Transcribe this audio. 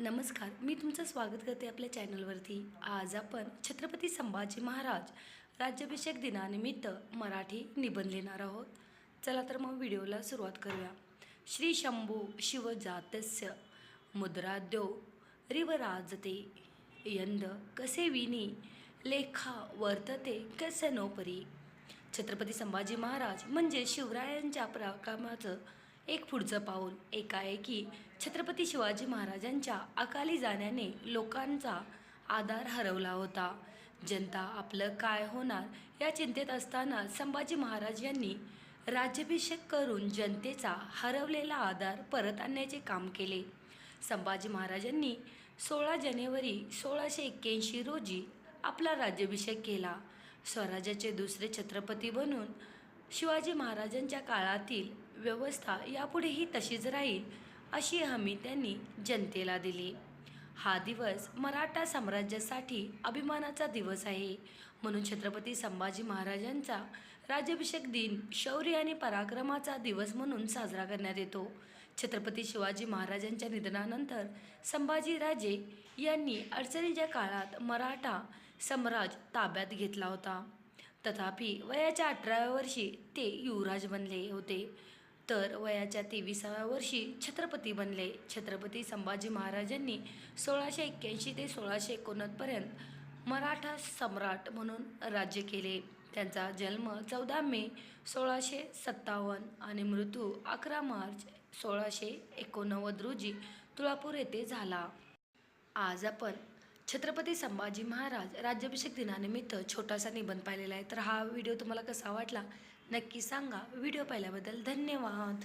नमस्कार मी तुमचं स्वागत करते आपल्या चॅनलवरती. आज आपण छत्रपती संभाजी महाराज राज्याभिषेक दिनानिमित्त मराठी निबंध लिहिणार आहोत. चला तर मग व्हिडिओला सुरुवात करूया. श्री शंभू शिवजातस्य मुद्राद्यो रिवराजते. यंद कसे विनी लेखा वर्तते कसनोपरी छत्रपती संभाजी महाराज म्हणजे शिवरायांच्या पराक्रमाचं एक पुढचं पाऊल एकाएकी. छत्रपती शिवाजी महाराजांच्या अकाली जाण्याने लोकांचा आधार हरवला होता. जनता आपलं काय होणार या चिंतेत असताना संभाजी महाराज यांनी राज्याभिषेक करून जनतेचा हरवलेला आधार परत आणण्याचे काम केले. संभाजी महाराजांनी सोळा जानेवारी सोळाशे एक्क्याऐंशी रोजी आपला राज्याभिषेक केला. स्वराज्याचे दुसरे छत्रपती बनून शिवाजी महाराजांच्या काळातील व्यवस्था यापुढेही तशीच राहील अशी हमी त्यांनी जनतेला दिली. हा दिवस मराठा साम्राज्यासाठी अभिमानाचा दिवस आहे. म्हणून छत्रपती संभाजी महाराजांचा राज्याभिषेक दिन शौर्य आणि पराक्रमाचा दिवस म्हणून साजरा करण्यात येतो. छत्रपती शिवाजी महाराजांच्या निधनानंतर संभाजीराजे यांनी अडचणीच्या काळात मराठा सम्राज ताब्यात घेतला होता. तथापि वयाच्या अठराव्या वर्षी ते युवराज बनले होते. तर वयाच्या तेविसाव्या वर्षी छत्रपती बनले. छत्रपती संभाजी महाराजांनी सोळाशे एक्क्याऐंशी ते सोळाशे एकोणपर्यंत मराठा सम्राट म्हणून राज्य केले. त्यांचा जन्म चौदा मे सोळाशे सत्तावन्न आणि मृत्यू अकरा मार्च सोळाशे एकोणनव्वद रोजी तुळापूर येथे झाला. आज आपण छत्रपती संभाजी महाराज राज्याभिषेक दिनानिमित्त छोटासा निबंध पाहिलेला आहे. तर हा व्हिडिओ तुम्हाला कसा वाटला नक्की सांगा. व्हिडिओ पाहिल्याबद्दल धन्यवाद.